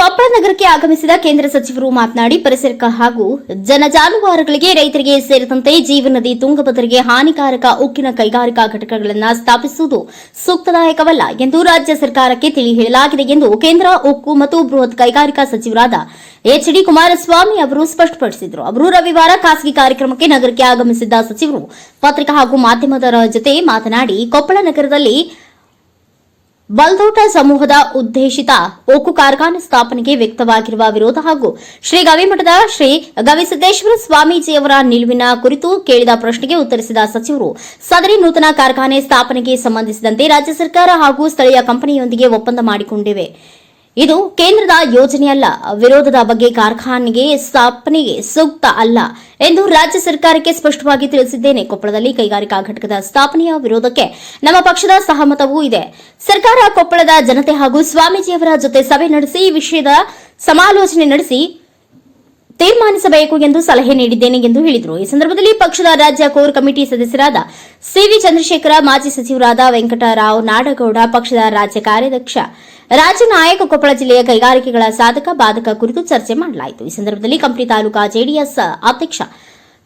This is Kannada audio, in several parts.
ಕೊಪ್ಪಳ ನಗರಕ್ಕೆ ಆಗಮಿಸಿದ ಕೇಂದ್ರ ಸಚಿವರು ಮಾತನಾಡಿ, ಪರಿಸರಕ್ಕೆ ಹಾಗೂ ಜನ ಜಾನುವಾರುಗಳಿಗೆ ರೈತರಿಗೆ ಸೇರಿದಂತೆ ಜೀವನದಿ ತುಂಗಭದ್ರೆಗೆ ಹಾನಿಕಾರಕ ಉಕ್ಕಿನ ಕೈಗಾರಿಕಾ ಘಟಕಗಳನ್ನು ಸ್ಥಾಪಿಸುವುದು ಸೂಕ್ತದಾಯಕವಲ್ಲ ಎಂದು ರಾಜ್ಯ ಸರ್ಕಾರಕ್ಕೆ ತಿಳಿ ಹೇಳಲಾಗಿದೆ ಎಂದು ಕೇಂದ್ರ ಉಕ್ಕು ಮತ್ತು ಬೃಹತ್ ಕೈಗಾರಿಕಾ ಸಚಿವರಾದ ಎಚ್ ಡಿ ಕುಮಾರಸ್ವಾಮಿ ಅವರು ಸ್ಪಷ್ಟಪಡಿಸಿದರು. ಅವರು ರವಿವಾರ ಖಾಸಗಿ ಕಾರ್ಯಕ್ರಮಕ್ಕೆ ನಗರಕ್ಕೆ ಆಗಮಿಸಿದ್ದ ಸಚಿವರು ಪತ್ರಿಕಾ ಹಾಗೂ ಮಾಧ್ಯಮದವರ ಜೊತೆ ಮಾತನಾಡಿ, ಕೊಪ್ಪಳ ನಗರದಲ್ಲಿ ಬಲ್ದೋಟ ಸಮೂಹದ ಉದ್ದೇಶಿತ ಉಕ್ಕು ಕಾರ್ಖಾನೆ ಸ್ಥಾಪನೆಗೆ ವ್ಯಕ್ತವಾಗಿರುವ ವಿರೋಧ ಹಾಗೂ ಶ್ರೀ ಗವಿಮಠದ ಶ್ರೀ ಗವಿಸಿದ್ದೇಶ್ವರ ಸ್ವಾಮೀಜಿಯವರ ನಿಲುವಿನ ಕುರಿತು ಕೇಳಿದ ಪ್ರಶ್ನೆಗೆ ಉತ್ತರಿಸಿದ ಸಚಿವರು, ಸದರಿ ನೂತನ ಕಾರ್ಖಾನೆ ಸ್ಥಾಪನೆಗೆ ಸಂಬಂಧಿಸಿದಂತೆ ರಾಜ್ಯ ಸರ್ಕಾರ ಹಾಗೂ ಸ್ಥಳೀಯ ಕಂಪನಿಯೊಂದಿಗೆ ಒಪ್ಪಂದ ಮಾಡಿಕೊಂಡಿವೆ. ಇದು ಕೇಂದ್ರದ ಯೋಜನೆಯಲ್ಲ. ವಿರೋಧದ ಬಗ್ಗೆ ಕಾರ್ಖಾನೆಗೆ ಸ್ಥಾಪನೆಗೆ ಸೂಕ್ತ ಅಲ್ಲ ಎಂದು ರಾಜ್ಯ ಸರ್ಕಾರಕ್ಕೆ ಸ್ಪಷ್ಟವಾಗಿ ತಿಳಿಸಿದ್ದೇನೆ. ಕೊಪ್ಪಳದಲ್ಲಿ ಕೈಗಾರಿಕಾ ಘಟಕದ ಸ್ಥಾಪನೆಯ ವಿರೋಧಕ್ಕೆ ನಮ್ಮ ಪಕ್ಷದ ಸಹಮತವೂ ಇದೆ. ಸರ್ಕಾರ ಕೊಪ್ಪಳದ ಜನತೆ ಹಾಗೂ ಸ್ವಾಮೀಜಿಯವರ ಜೊತೆ ಸಭೆ ನಡೆಸಿ ಈ ವಿಷಯದ ಸಮಾಲೋಚನೆ ನಡೆಸಿ ತೀರ್ಮಾನಿಸಬೇಕು ಎಂದು ಸಲಹೆ ನೀಡಿದ್ದೇನೆ ಎಂದು ಹೇಳಿದರು. ಈ ಸಂದರ್ಭದಲ್ಲಿ ಪಕ್ಷದ ರಾಜ್ಯ ಕೋರ್ ಕಮಿಟಿ ಸದಸ್ಯರಾದ ಸಿವಿ ಚಂದ್ರಶೇಖರ, ಮಾಜಿ ಸಚಿವರಾದ ವೆಂಕಟರಾವ್ ನಾಡಗೌಡ, ಪಕ್ಷದ ರಾಜ್ಯ ಕಾರ್ಯಾಧ್ಯಕ್ಷ ರಾಜನಾಯಕ ಕೊಪ್ಪಳ ಜಿಲ್ಲೆಯ ಕೈಗಾರಿಕೆಗಳ ಸಾಧಕ ಬಾಧಕ ಕುರಿತು ಚರ್ಚೆ ಮಾಡಲಾಯಿತು. ಈ ಸಂದರ್ಭದಲ್ಲಿ ಕಂಪನಿ ತಾಲೂಕಾ ಜೆಡಿಎಸ್ ಅಧ್ಯಕ್ಷ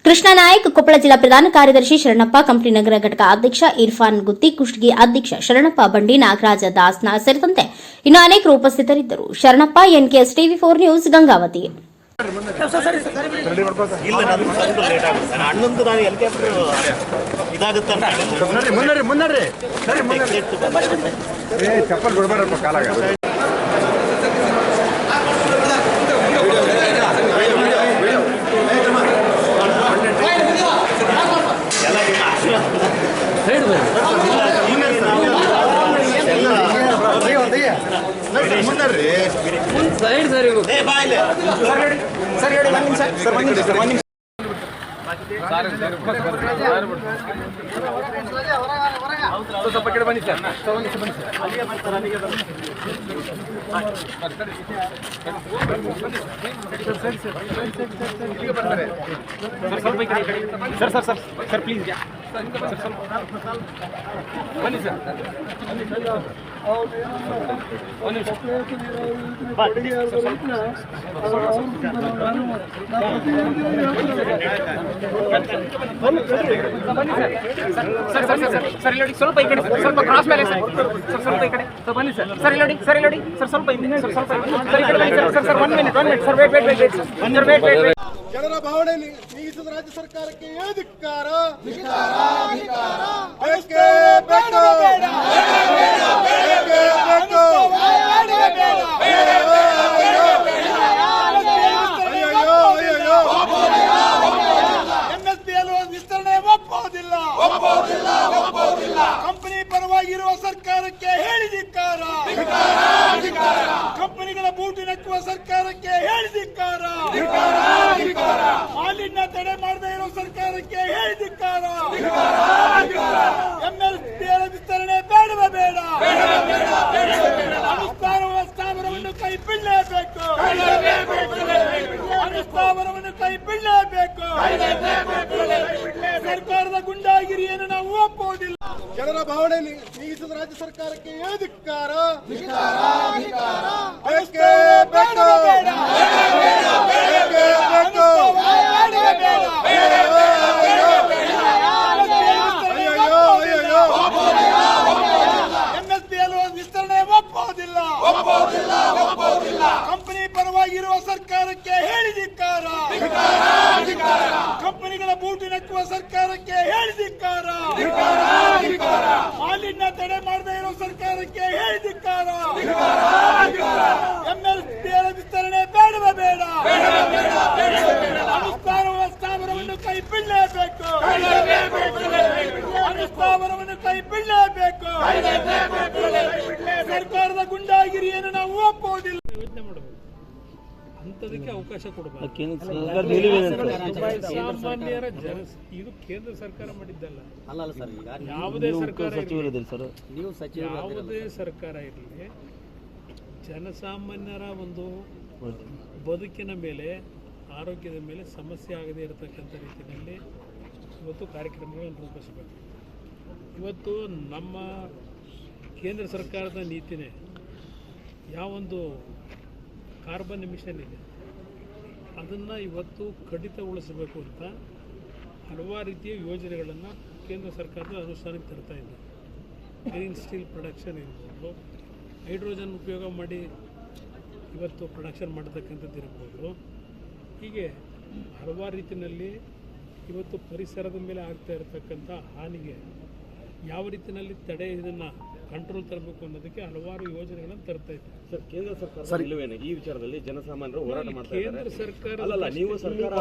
ಕೃಷ್ಣ ನಾಯಕ್, ಕೊಪ್ಪಳ ಜಿಲ್ಲಾ ಪ್ರಧಾನ ಕಾರ್ಯದರ್ಶಿ ಶರಣಪ್ಪ ಕಂಪನಿ ನಗರ ಘಟಕ ಅಧ್ಯಕ್ಷ ಇರ್ಫಾನ್ ಗುತ್ತಿ, ಕುಷ್ಟಗಿ ಅಧ್ಯಕ್ಷ ಶರಣಪ್ಪ ಬಂಡಿ, ನಾಗರಾಜ ದಾಸ್ನ ಸೇರಿದಂತೆ ಇನ್ನು ಅನೇಕರು ಉಪಸ್ಥಿತರಿದ್ದರು. Sharanappa N K S TV four news, Gangavathi. ಇಲ್ಲ ನಾನು ಲೇಟ್ ಆಗುತ್ತೆ ಅಣ್ಣಂದು ನಾನು ಹೆಲಿಕಾಪ್ಟರ್ ಇದಾಗುತ್ತೆ ಅಂತ ಸರಿ ಏ ಚಪ್ಪಲ್ ಬಿಡ್ಬಾರ ಕಾಲಾಗ. ಮುನ್ನಡ್ರಿ ಏ ಬಾ ಇಲ್ಲಿ. ಸ್ವಲ್ಪ ಕಡೆ ಬನ್ನಿ sir sir sir sir sir please ಬನ್ನಿ ಸರ್ ಒಂದು ನಿಮಿಷ ಸರ್ ಸರ್ ಸರ್ ಸರ್ ಇಲ್ಲಿ ನೋಡಿ ಸ್ವಲ್ಪ ಈ ಕಡೆ ಸರ್ ಸ್ವಲ್ಪ ಕ್ರಾಸ್ ಮೇಲೆ ಸರ್ ಸರ್ ಸ್ವಲ್ಪ ಈ ಕಡೆ ಸರ್ ಬನ್ನಿ ಸರ್ ಸರ್ ಇಲ್ಲಿ ನೋಡಿ ಸರ್ ಇಲ್ಲಿ ನೋಡಿ ಸರ್ ಸ್ವಲ್ಪ ಹಿಂದೆ ಸರ್ ಸ್ವಲ್ಪ ಹಿಂದೆ. ಸರ್ ಈ ಕಡೆ ಬನ್ನಿ sir sir sir one minute one minute sir wait wait wait wait sir wait wait wait ಜನರ ಭಾವನೆ ನಿ- ನೀಗಿಸಿದ ರಾಜ್ಯ ಸರ್ಕಾರಕ್ಕೆ ಏನು ಧಿಕ್ಕಾರ ಬೇಕೇ ಬೇಕು. ಬೇಕೇ ಬೇಕು. ಅಯ್ಯಯ್ಯೋ, ಅಯ್ಯಯ್ಯೋ. MSPL ವಿಸ್ತರಣೆ ಒಪ್ಪೋದಿಲ್ಲ ಕಂಪನಿ ಪರವಾಗಿರುವ ಸರ್ಕಾರಕ್ಕೆ ಹೇಳಿದಿಕ್ಕಾರ ಕಂಪನಿಗಳ ಬೂಟು ನೆಕ್ಕುವ ಸರ್ಕಾರಕ್ಕೆ ಹೇಳಿದಿಕ್ಕಾರ ಮಾಲಿನ್ಯ ತಡೆ ಮಾಡದೇ ಇರೋ ಸರ್ಕಾರಕ್ಕೆ ಹೇಳಿದಿಕ್ಕಾರ ಎಂಎಲ್ಪಿಎಲ್ ವಿಸ್ತರಣೆ ಬೇಡವೇ ಬೇಡ ಅನುಷ್ಠಾನವ ಸ್ಥಾವರವನ್ನು ಕೈ ಬಿಡಲೇಬೇಕು ಅನುಷ್ಠಾವರವನ್ನು ಕೈ ಬಿಡಲೇಬೇಕು ಸರ್ಕಾರದ ಗುಂಡಾಗಿರಿಯನ್ನು ನಾವು ಒಪ್ಪುವುದಿಲ್ಲ. ಜನರ ಭಾವನೆ ನಿ- ನೀಗಿಸಿದ ರಾಜ್ಯ ಸರ್ಕಾರಕ್ಕೆ ಅಧಿಕಾರ ಎಂ ಎಸ್ ಪಿ ಬೇಕೇ ವಿಸ್ತರಣೆ ಒಪ್ಪುವುದಿಲ್ಲ. ಒಪ್ಪುವುದಿಲ್ಲ ಒಪ್ಪುವುದಿಲ್ಲ. ವಿಸ್ತರಣೆ ಒಪ್ಪೋದಿಲ್ಲ ಕಂಪನಿ ಪರವಾಗಿರುವ ಸರ್ಕಾರಕ್ಕೆ ಹೇಳಿದಿಕ್ಕಾರ ಕಂಪನಿಗಳ ಬೂಟು ನೆಕ್ಕುವ ಸರ್ಕಾರಕ್ಕೆ ಹೇಳಿದಿಕ್ಕಾರ ಮಾಲಿನ್ಯ ತಡೆ ಮಾಡದೆ ಇರೋ ಸರ್ಕಾರಕ್ಕೆ ಹೇಳಿದಿಕ್ಕಾರ ಎಂಎಲ್ ವಿಸ್ತರಣೆ ಬೇಡವೇ ಬೇಡ. ಅನುಷ್ಠಾನವ ಸ್ಥಾವರವನ್ನು ಕೈ ಬಿಡಲೇಬೇಕು ಅನುಷ್ಠಾವರವನ್ನು ಕೈ ಬಿಡಲೇಬೇಕು ಅಂಥದಕ್ಕೆ ಅವಕಾಶ ಕೊಡಬಾರ್ದು ಸಾಮಾನ್ಯರ ಜನ ಇದು ಕೇಂದ್ರ ಸರ್ಕಾರ ಮಾಡಿದ್ದಲ್ಲ. ಅಲ್ಲ ಅಲ್ಲ ಸರ್ ಈಗ ಯಾವುದೇ ಸರ್ಕಾರ ಸರ್. ನೀವು ಸಚಿವರು ಯಾವುದೇ ಸರ್ಕಾರ ಇರಲಿ ಜನಸಾಮಾನ್ಯರ ಒಂದು ಬದುಕಿನ ಮೇಲೆ ಆರೋಗ್ಯದ ಮೇಲೆ ಸಮಸ್ಯೆ ಆಗದೇ ಇರತಕ್ಕಂಥ ರೀತಿಯಲ್ಲಿ ಇವತ್ತು ಕಾರ್ಯಕ್ರಮಗಳನ್ನು ರೂಪಿಸಬೇಕು. ಇವತ್ತು ನಮ್ಮ ಕೇಂದ್ರ ಸರ್ಕಾರದ ನೀತಿನೇ ಯಾವೊಂದು ಕಾರ್ಬನ್ ಎಮಿಷನ್ ಇದೆ. ಅದನ್ನು ಇವತ್ತು ಕಡಿತಗೊಳಿಸಬೇಕು ಅಂತ ಹಲವಾರು ರೀತಿಯ ಯೋಜನೆಗಳನ್ನು ಕೇಂದ್ರ ಸರ್ಕಾರದ ಅನುಷ್ಠಾನಕ್ಕೆ ತರ್ತಾ ಇದೆ. ಗ್ರೀನ್ ಸ್ಟೀಲ್ ಪ್ರೊಡಕ್ಷನ್ ಇರ್ಬೋದು ಹೈಡ್ರೋಜನ್ ಉಪಯೋಗ ಮಾಡಿ ಇವತ್ತು ಪ್ರೊಡಕ್ಷನ್ ಮಾಡತಕ್ಕಂಥದ್ದು ಇರ್ಬೋದು. ಹೀಗೆ ಹಲವಾರು ರೀತಿಯಲ್ಲಿ ಇವತ್ತು ಪರಿಸರದ ಮೇಲೆ ಆಗ್ತಾ ಇರತಕ್ಕಂಥ ಹಾನಿಗೆ ಯಾವ ರೀತಿಯಲ್ಲಿ ತಡೆ ಇದನ್ನು ಕಂಟ್ರೋಲ್ ತರಬೇಕು ಅನ್ನೋದಕ್ಕೆ ಹಲವಾರು ಯೋಜನೆಗಳನ್ನು ತರ್ತಾ ಇದ್ದಾರೆ. ಸರ್ ಕೇಂದ್ರ ಸರ್ಕಾರ ಇಲ್ಲವೇನೆ ಈ ವಿಚಾರದಲ್ಲಿ ಜನಸಾಮಾನ್ಯರು ಹೋರಾಟ ಮಾಡ್ತಾ ಕೇಂದ್ರ ಇದ್ದಾರೆ. ಸರ್ಕಾರ ಅಲ್ಲಲ್ಲ ನೀವು ಸರ್ಕಾರ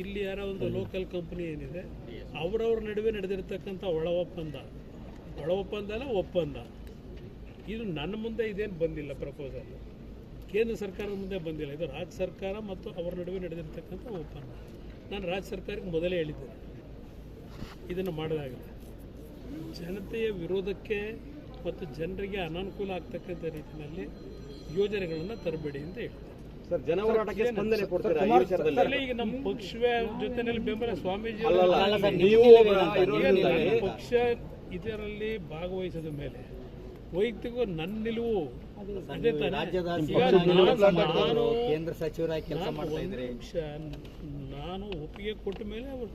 ಇಲ್ಲಿ ಯಾರೋ ಒಂದು ಲೋಕಲ್ ಕಂಪನಿ ಏನಿದೆ ಅವರವ್ರ ನಡುವೆ ನಡೆದಿರ್ತಕ್ಕಂಥ ಒಳ ಒಪ್ಪಂದ ಒಳ ಒಪ್ಪಂದ. ಅಲ್ಲ ಒಪ್ಪಂದ ಇದು ನನ್ನ ಮುಂದೆ ಇದೇನು ಬಂದಿಲ್ಲ ಪ್ರಪೋಸಲ್ ಕೇಂದ್ರ ಸರ್ಕಾರದ ಮುಂದೆ ಬಂದಿಲ್ಲ. ಇದು ರಾಜ್ಯ ಸರ್ಕಾರ ಮತ್ತು ಅವರ ನಡುವೆ ನಡೆದಿರ್ತಕ್ಕಂಥ ಒಪ್ಪಂದ. ನಾನು ರಾಜ್ಯ ಸರ್ಕಾರಕ್ಕೆ ಮೊದಲೇ ಹೇಳಿದ್ದೆ ಇದನ್ನು ಮಾಡೋದಾಗಲಿ ಜನತೆಯ ವಿರೋಧಕ್ಕೆ ಮತ್ತು ಜನರಿಗೆ ಅನಾನುಕೂಲ ಆಗ್ತಕ್ಕಂಥ ರೀತಿಯಲ್ಲಿ ಯೋಜನೆಗಳನ್ನು ತರಬೇಡಿ ಅಂತ ಹೇಳಿ ಈಗ ನಮ್ಮ ಪಕ್ಷವೇ ಜೊತೆನಲ್ಲಿ ಬೆಂಬಲ ಸ್ವಾಮೀಜಿ ಪಕ್ಷ ಇದರಲ್ಲಿ ಭಾಗವಹಿಸಿದ ಮೇಲೆ ವೈಯಕ್ತಿಕ ನನ್ನ ನಿಲುವು ನಾನು- ಕೇಂದ್ರ ಸಚಿವರಾಗಿ ಕೆಲಸ ಮಾಡ್ತಾ ಇದ್ರೆ ನಾನು ಒಪ್ಪಿಗೆ ಕೊಟ್ಟ ಮೇಲೆ ಅವರು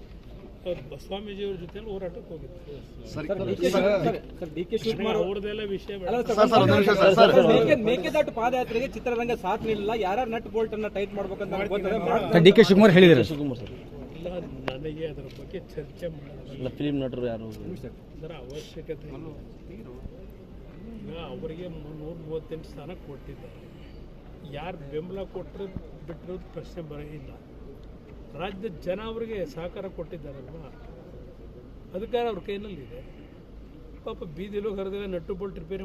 ಸ್ವಾಮೀಜಿಯವ್ರ ಜೊತೆ ಹೋರಾಟಕ್ಕೆ ಹೋಗಿತ್ತು. ಮೇಕೆದಾಟು ಪಾದಯಾತ್ರೆಗೆ ಚಿತ್ರರಂಗ ಸಾಥ್ ನೀಡಲಿಲ್ಲ ಯಾರ್ಯಾರು ನಟ್ ಬೋಲ್ಟ್ ಅನ್ನ ಟೈಟ್ ಮಾಡ್ಬೇಕಂತ ಡಿ ಕೆ ಶಿವಕುಮಾರ್ ಹೇಳಿದ್ರು ಇಲ್ಲ ನನಗೆ ಅದರ ಬಗ್ಗೆ ಚರ್ಚೆ ಮಾಡೋದಿಲ್ಲ ಫಿಲ್ಮ್ ನಟರು ಯಾರು? ಅದರ ಅವಶ್ಯಕತೆ ಇಲ್ಲ. ಈಗ ಅವರಿಗೆ ಮುನ್ನೂರ ಮೂವತ್ತೆಂಟು ಸ್ಥಾನ ಕೊಟ್ಟಿದ್ದಾರೆ. ಯಾರು ಬೆಂಬಲ ಕೊಟ್ಟರು ಬಿಟ್ಟಿರೋದು ಪ್ರಶ್ನೆ ಬರೋದಿಲ್ಲ ರಾಜ್ಯದ ಜನ ಅವರಿಗೆ ಸಹಕಾರ ಕೊಟ್ಟಿದ್ದಾರಲ್ವಾ? ಅಧಿಕಾರ ಅವ್ರ ಕೈನಲ್ಲಿದೆ. ಪಾಪ ಬೀದಿಲೋ ಕರೆದಿಲ್ಲ ನಟ್ಟು ಬೋಲ್ಟ್ ರಿಪೇರಿ